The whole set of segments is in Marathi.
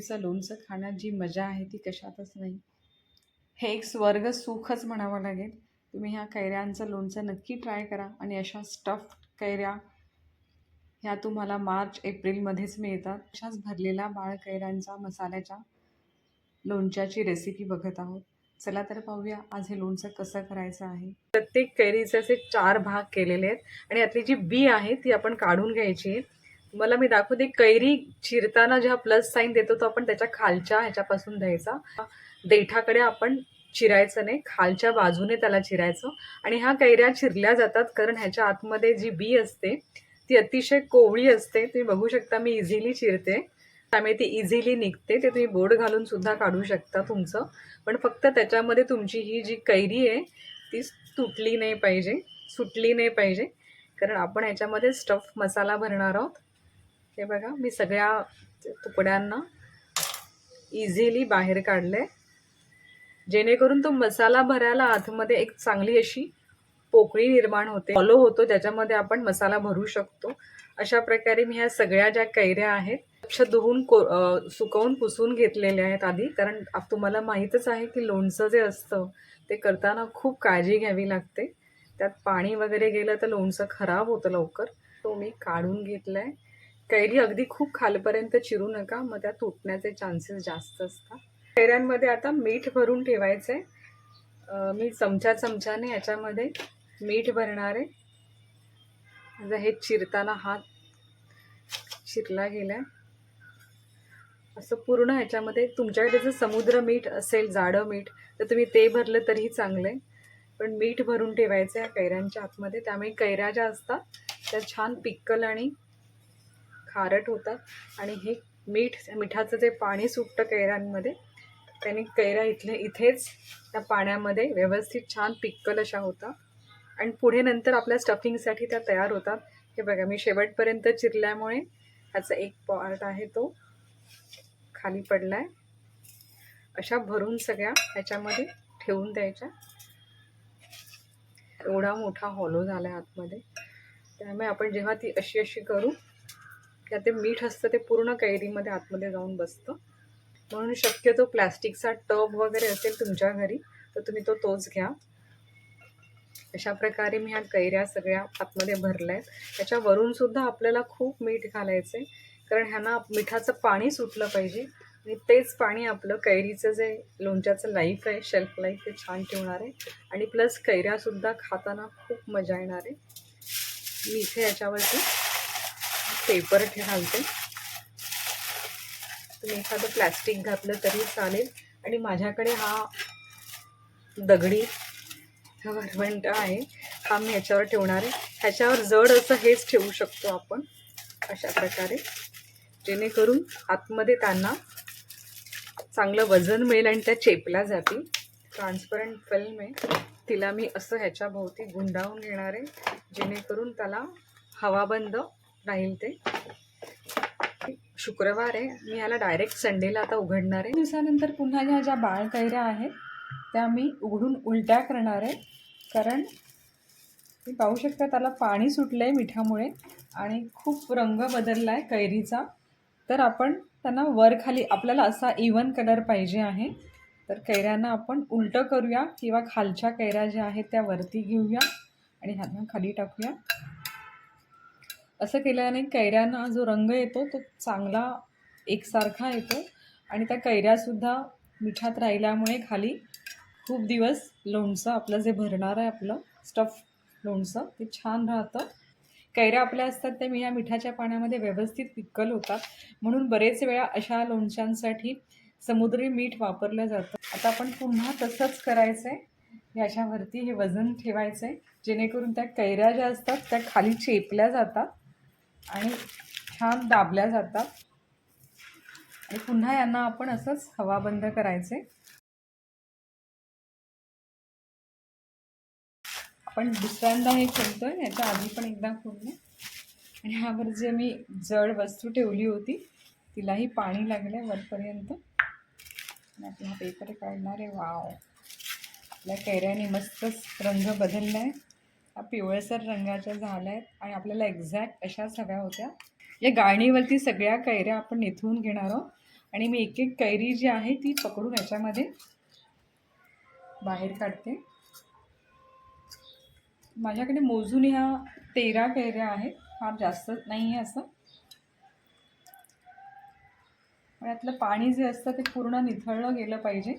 कैरीचं लोणचं खाण्यात जी मजा आहे ती कशातच नाही. हे एक स्वर्ग सुखच म्हणावं लागेल. तुम्ही ह्या कैऱ्यांचं लोणचं नक्की ट्राय करा आणि अशा स्टफ कैऱ्या ह्या तुम्हाला मार्च एप्रिलमध्येच मिळतात. अशाच भरलेल्या बाळ कैऱ्यांचा मसाल्याच्या लोणच्याची रेसिपी बघत आहोत. चला तर पाहूया आज हे लोणचं कसं करायचं आहे. प्रत्येक कैरीचे असे चार भाग केलेले आहेत आणि यातली जी बी आहे ती आपण काढून घ्यायची आहे. मला मी दाखवते कैरी चिरताना जेव्हा प्लस साईन देतो तो आपण त्याच्या खालच्या ह्याच्यापासून द्यायचा. देठाकडे आपण चिरायचं नाही खालच्या बाजूने त्याला चिरायचं. आणि ह्या कैऱ्या चिरल्या जातात कारण ह्याच्या आतमध्ये जी बी असते ती अतिशय कोवळी असते. तुम्ही बघू शकता मी इझिली चिरते. त्यामुळे ती इझिली निघते. ते तुम्ही बोर्ड घालून सुद्धा काढू शकता तुमचं. पण फक्त त्याच्यामध्ये तुमची ही जी कैरी आहे ती तुटली नाही पाहिजे सुटली नाही पाहिजे. कारण आपण ह्याच्यामध्ये स्टफ मसाला भरणार आहोत. हे बघा मी सगळ्या तुकड्यांना इझिली बाहेर काढले जेणेकरून तो मसाला भरायला आतमध्ये एक चांगली अशी पोकळी निर्माण होते. फॉलो होतो ज्याच्यामध्ये आपण मसाला भरू शकतो. अशा प्रकारे मी ह्या सगळ्या ज्या कैऱ्या आहेत स्वच्छ धुवून को सुकवून पुसून घेतलेल्या आहेत आधी. कारण तुम्हाला माहीतच आहे की लोणचं जे असतं ते करताना खूप काळजी घ्यावी लागते. त्यात पाणी वगैरे गेलं तर लोणचं खराब होतं लवकर. तो मी काढून घेतलं आहे कैरी अगदी खूप खालपर्यंत चिरू नका मग त्या तुटण्याचे चान्सेस जास्त असतात. कैऱ्यांमध्ये आता मीठ भरून ठेवायचं आहे मी चमच्या चमच्याने याच्यामध्ये मीठ भरणार आहे. माझा हे चिरताना हात चिरला गेला आहे असं पूर्ण ह्याच्यामध्ये तुमच्याकडे जर समुद्र मीठ असेल जाडं मीठ तर तुम्ही ते भरलं तरीही चांगलं आहे पण मीठ भरून ठेवायचं आहे कैऱ्यांच्या आतमध्ये. त्यामुळे कैऱ्या ज्या असतात त्या छान पिक्कल आणि खारट होतात आणि हे मीठ मिठाचं जे पाणी सुटतं कैऱ्यांमध्ये त्याने कैऱ्या इथले इथेच त्या पाण्यामध्ये व्यवस्थित छान पिक्कल अशा होतात आणि पुढे नंतर आपल्या स्टफिंगसाठी त्या तयार होतात. हे बघा मी शेवटपर्यंत चिरल्यामुळे ह्याचा एक पार्ट आहे तो. खाली पडला आहे अशा भरून सगळ्या ह्याच्यामध्ये ठेवून द्यायच्या. एवढा मोठा हॉलो झाला आहे आतमध्ये. त्यामुळे आपण जेव्हा ती अशी अशी करू त्यात ते मीठ असतं ते पूर्ण कैरीमध्ये आतमध्ये जाऊन बसतं. म्हणून शक्यतो प्लॅस्टिकचा टब वगैरे असेल तुमच्या घरी तर तुम्ही तो तोच घ्या. अशा प्रकारे मी ह्या कैऱ्या सगळ्या आतमध्ये भरल्या आहेत त्याच्यावरूनसुद्धा आपल्याला खूप मीठ घालायचं आहे कारण ह्यांना मिठाचं पाणी सुटलं पाहिजे. आणि तेच पाणी आपलं कैरीचं जे लोणच्याचं लाईफ आहे शेल्फ लाईफ ते छान ठेवणार आहे. आणि प्लस कैऱ्यासुद्धा खाताना खूप मजा येणार आहे. मी इथे याच्यावरती पेपर ठे घालते तुम्ही एखादं प्लॅस्टिक घातलं तरी चालेल. आणि माझ्याकडे हा दगडी हा वरवंट आहे. हा मी ह्याच्यावर ठेवणार आहे. ह्याच्यावर जड असं हेच ठेवू शकतो आपण. अशा प्रकारे. जेणेकरून आतमध्ये त्यांना चांगलं वजन मिळेल आणि त्या चेपल्या जातील. ट्रान्सपरंट फिल्म आहे. तिला मी असं ह्याच्या भोवती गुंडाळून घेणार आहे. जेणेकरून त्याला हवाबंद राहील ते शुक्रवार आहे. मी याला डायरेक्ट संडेला आता उघडणार आहे. दिवसानंतर पुन्हा ह्या ज्या बाळ कैऱ्या आहेत त्या मी उघडून उलट्या करणार आहे. कारण तुम्ही पाहू शकता त्याला पाणी सुटलं आहे मिठामुळे आणि खूप रंग बदलला आहे कैरीचा. तर आपण त्यांना वर खाली आपल्याला असा इवन कलर पाहिजे आहे. तर कैऱ्यांना आपण उलटं करूया किंवा खालच्या कैऱ्या ज्या आहेत त्या वरती घेऊया आणि ह्यांना खाली टाकूया. असं केल्याने कैऱ्यांना जो रंग येतो तो चांगला एकसारखा येतो आणि त्या कैऱ्यासुद्धा मिठात राहिल्यामुळे खाली खूप दिवस लोणचं आपलं जे भरणार आहे आपलं स्टफ लोणचं ते छान राहतं. कैऱ्या आपल्या असतात त्या मी या मिठाच्या पाण्यामध्ये व्यवस्थित पिक्कल होतात. म्हणून बरेच वेळा अशा लोणच्यांसाठी समुद्री मीठ वापरलं जातं. आता आपण पुन्हा तसंच करायचं आहे याच्यावरती हे वजन ठेवायचं आहे जेणेकरून त्या कैऱ्या ज्या असतात त्या खाली चेपल्या जातात. आणि छान दाबल्या जातात. आणि पुन्हा यांना आपण असंच हवा बंद करायचे. आपण दुसऱ्यांदा हे खोलतोय याच्या आधी पण एकदा खोललं आणि ह्यावर जे मी जड वस्तू ठेवली होती तिलाही पाणी लागलं आहे वरपर्यंत. आणि आपला पेपर काढणार आहे. वाव आपल्या कैऱ्याने मस्तच रंग बदलला आहे पिवळसर रंगाच्या झाल्या आहेत आणि आपल्याला एक्झॅक्ट अशाच हव्या होत्या. या गाळणीवरती सगळ्या कैऱ्या आपण निथून घेणार आहोत. आणि मी एक एक कैरी जी आहे ती पकडून याच्यामध्ये बाहेर काढते. माझ्याकडे मोजून ह्या तेरा कैऱ्या आहेत. फार जास्त नाही आहे असं. पण यातलं पाणी जे असतं ते पूर्ण निथळलं गेलं पाहिजे.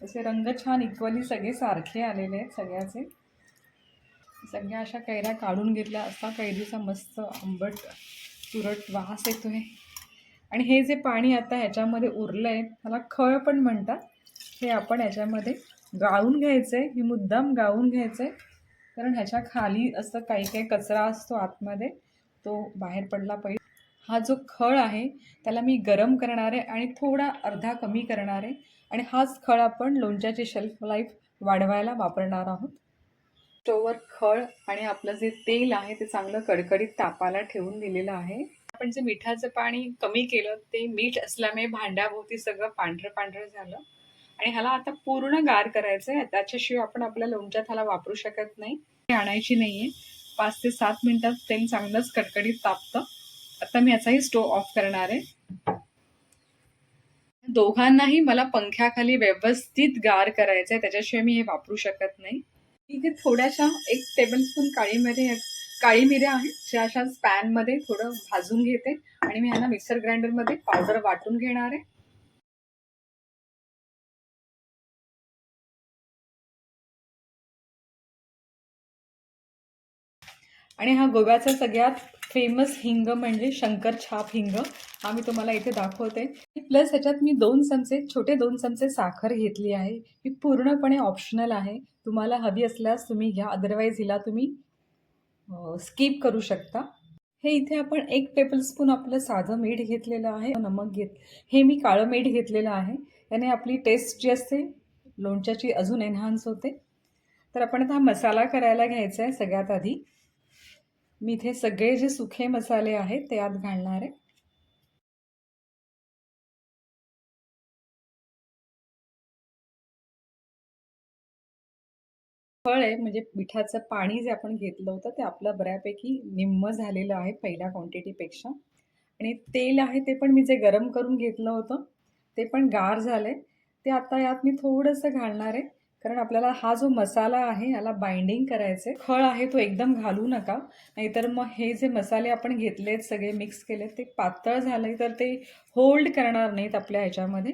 तसे रंग छान इक्वली सगळे सारखे आलेले आहेत सगळ्याचे. सगळ्या अशा कैऱ्या काढून घेतल्या असा कैरीचा मस्त आंबट तुरट वास येतो आहे आणि हे जे पाणी आता ह्याच्यामध्ये उरलं आहे त्याला खळ पण म्हणतात. हे आपण ह्याच्यामध्ये गाळून घ्यायचं आहे हे मुद्दाम गाळून घ्यायचं आहे कारण ह्याच्या खाली असं काही काही कचरा असतो आतमध्ये तो बाहेर पडला पाहिजे. हा जो खळ आहे त्याला मी गरम करणार आहे आणि थोडा अर्धा कमी करणार. आहे आणि हाच खळ आपण लोणच्याची शेल्फ लाईफ वाढवायला वापरणार आहोत. स्टोवर खळ आणि आपलं जे तेल आहे ते चांगलं कडकडीत तापाला ठेवून दिलेलं आहे. आपण जे मिठाचं पाणी कमी केलं ते मीठ असल्यामुळे भांड्याभोवती सगळं पांढरं पांढरं झालं. आणि ह्याला आता पूर्ण गार करायचं आहे त्याच्याशिवाय आपण आपल्या लोणच्यात ह्याला वापरू शकत नाही. ते आणायची नाही आहे पाच ते सात मिनिटात तेल चांगलंच कडकडीत तापतं. आता मी याचाही स्टोव ऑफ करणार आहे. दोघांनाही मला पंख्याखाली व्यवस्थित गार करायचं आहे त्याच्याशिवाय मी हे वापरू शकत नाही. इथे थोड्याशा एक टेबलस्पून काळी मिरी काळी मिऱ्या आहेत ज्या अशा पॅनमध्ये थोडं भाजून घेते आणि मी ह्यांना मिक्सर ग्राइंडरमध्ये पावडर वाटून घेणार आहे. आणि हा गोव्याचा सगळ्यात फेमस हिंग म्हणजे शंकर छाप हिंग. हा मी तुम्हाला इथे दाखवते. प्लस ह्याच्यात मी दोन चमचे छोटे दोन चमचे साखर घेतली आहे. ही पूर्णपणे ऑप्शनल आहे. तुम्हाला हवी असल्यास तुम्ही घ्या. अदरवाईज हिला तुम्ही स्किप करू शकता. हे इथे आपण एक टेबलस्पून आपलं साधं मीठ घेतलेलं आहे. नमक घेत हे मी काळं मीठ घेतलेलं आहे. याने आपली टेस्ट जी असते लोणच्याची अजून एन्हान्स होते. तर आपण आता हा मसाला करायला घ्यायचा आहे सगळ्यात आधी. मी इथे सगळे जे सुखे मसाले आहेत ते आत घालणार आहे. फळ आहे म्हणजे मिठाचं पाणी जे आपण घेतलं होतं ते आपलं बऱ्यापैकी निम्म झालेलं आहे पहिल्या क्वांटिटीपेक्षा आणि तेल आहे ते पण मी जे गरम करून घेतलं होतं ते पण गार झालं आहे ते आता यात मी थोडंसं घालणार आहे. कारण आपल्याला हा जो मसाला आहे याला बाइंडिंग करायचं आहे खळ आहे तो एकदम घालू नका. नाहीतर मग हे जे मसाले आपण घेतलेत सगळे मिक्स केले ते पातळ झाले तर ते होल्ड करणार नाहीत आपल्या ह्याच्यामध्ये.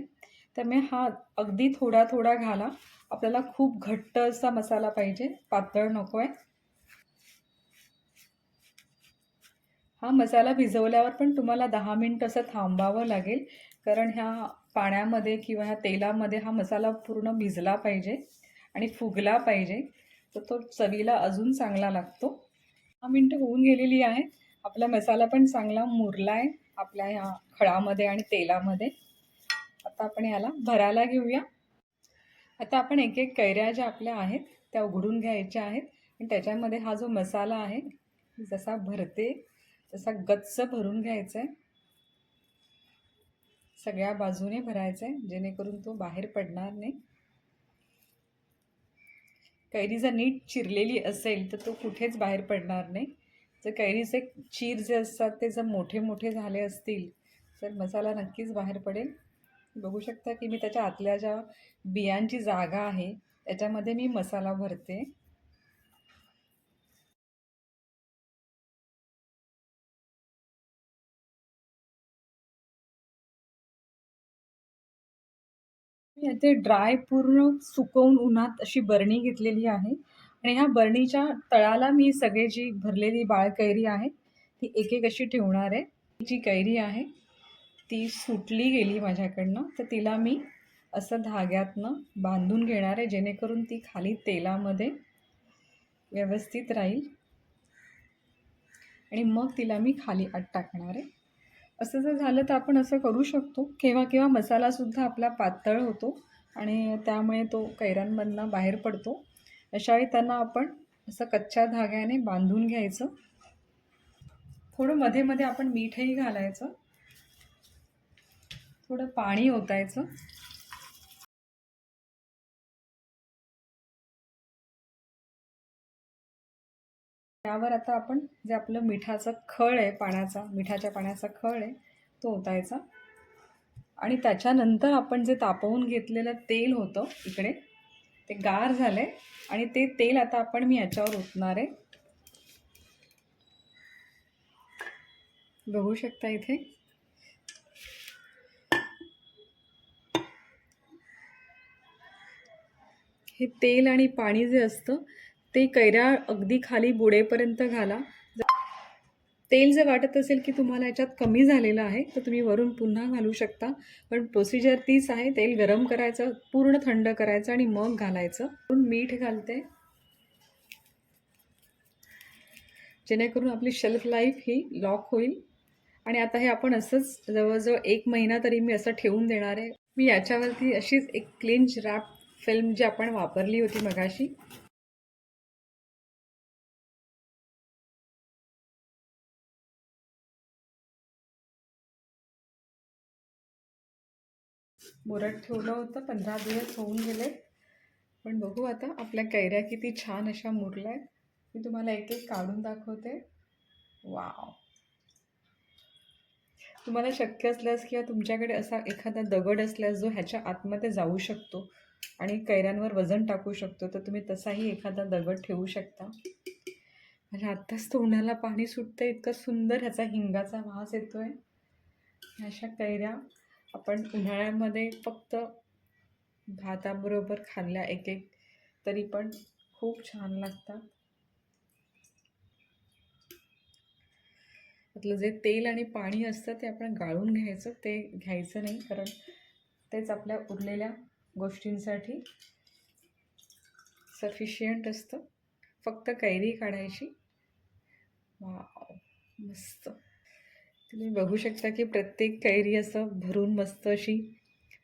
त्यामुळे हा अगदी थोडा थोडा घाला. आपल्याला खूप घट्ट असा मसाला पाहिजे. पातळ नको आहे हा मसाला भिजवल्यावर पण तुम्हाला दहा मिनटं असं थांबावं लागेल. कारण ह्या पाण्यामध्ये किंवा ह्या तेलामध्ये हा मसाला पूर्ण भिजला पाहिजे आणि फुगला पाहिजे तर तो चवीला अजून चांगला लागतो. दहा मिनटं होऊन गेलेली आहे. आपला मसाला पण चांगला मुरला आहे आपल्या ह्या खळामध्ये आणि तेलामध्ये. आता आपण याला भरायला घेऊया. आता आपण एक एक कैऱ्या ज्या आपल्या आहेत त्या उघडून घ्यायच्या आहेत आणि त्याच्यामध्ये हा जो मसाला आहे जसा भरते तसा गच्च भरून घ्यायचा आहे सगळ्या बाजूने भरायचं आहे जेणेकरून तो बाहेर पडणार नाही. कैरी जर नीट चिरलेली असेल तर तो कुठेच बाहेर पडणार नाही. जर कैरीचे चीर जे असतात ते जर मोठे मोठे झाले असतील तर मसाला नक्कीच बाहेर पडेल. बघू शकता की मी त्याच्या आतल्या ज्या बियांची जागा आहे त्याच्यामध्ये मी मसाला भरते. मी याचे ड्राय पूर्ण सुकवून उन्हात अशी बरणी घेतलेली आहे. आणि ह्या बरणीच्या तळाला मी सगळे जी भरलेली बाळ कैरी आहे ती एक एक अशी ठेवणार आहे. जी कैरी आहे ती सुटली गेली माझ्याकडनं तर तिला मी असं धाग्यातनं बांधून घेणार आहे जेणेकरून ती खाली तेलामध्ये व्यवस्थित राहील. आणि मग तिला मी खाली आत टाकणार आहे. असं जर झालं तर आपण असं करू शकतो. केव्हा केव्हा मसालासुद्धा आपला पातळ होतो आणि त्यामुळे तो कैऱ्यांमधनं बाहेर पडतो. अशावेळी त्यांना आपण असं कच्च्या धाग्याने बांधून घ्यायचं. थोडं मध्ये मध्ये आपण मीठही घालायचं. थोडं पाणी ओतायचं. त्यावर आता आपण जे आपलं मिठाचं खळ आहे पाण्याचा मिठाच्या पाण्याचा खळ आहे तो ओतायचा. आणि त्याच्यानंतर आपण जे तापवून घेतलेलं तेल होतं इकडे ते गार झालंय. आणि ते तेल आता आपण मी याच्यावर ओतणार आहे. बघू शकता इथे. हे तेल आणि पाणी जे असतं ते कैऱ्या अगदी खाली बुडेपर्यंत घाला. तेल जर वाटत असेल की तुम्हाला याच्यात कमी झालेलं आहे तर तुम्ही वरून पुन्हा घालू शकता. पण प्रोसिजर तीच आहे तेल गरम करायचं पूर्ण थंड करायचं आणि मग घालायचं. पण मीठ घालते. जेणेकरून आपली शेल्फ लाईफ ही लॉक होईल. आणि आता हे आपण असंच जवळजवळ एक महिना तरी मी असं ठेवून देणार आहे. मी याच्यावरती अशीच एक क्लिंच रॅप फिल्म जी आपण वापरली होती मगाशी. मुरट ठेवलं होतं पंधरा दिवस होऊन गेले. पण बघू आता आपल्या कैऱ्या किती छान अशा मुरल्या आहेत. मी तुम्हाला एक एक काढून दाखवते. वाव. तुम्हाला शक्य असल्यास किंवा तुमच्याकडे असा एखादा दगड असल्यास जो ह्याच्या आतमध्ये जाऊ शकतो आणि कैऱ्यांवर वजन टाकू शकतो तर तुम्ही तसाही एखादा दगड ठेवू शकता. म्हणजे आत्ताच तोंडाला पाणी सुटतं इतकं सुंदर ह्याचा हिंगाचा वास येतो आहे अशा कैऱ्या. आपण उन्हाळ्यामध्ये फक्त भाताबरोबर खाल्ल्या एक एक तरी पण खूप छान लागतात. त्यातलं जे तेल आणि पाणी असतं ते आपण गाळून घ्यायचं ते घ्यायचं नाही कारण तेच आपल्या उरलेल्या गोष्टींसाठी सफिशियंट असतं. फक्त कैरी काढायची. वा मस्त. तुम्ही बघू शकता की प्रत्येक कैरी असं भरून मस्त अशी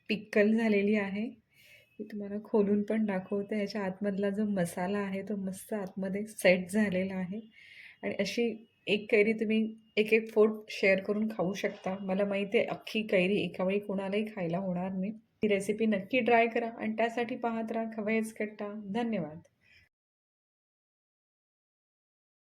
पिक्कल झालेली आहे. मी तुम्हाला खोलून पण दाखवते. ह्याच्या आतमधला जो मसाला आहे तो मस्त आतमध्ये सेट झालेला आहे. आणि अशी एक कैरी तुम्ही एक एक फोट शेअर करून खाऊ शकता. मला माहिती आहे अख्खी कैरी एकावेळी कोणालाही खायला होणार नाही. ही रेसिपी नक्की ट्राय करा आणि त्यासाठी पाहत राहा खवयच कट्टा धन्यवाद.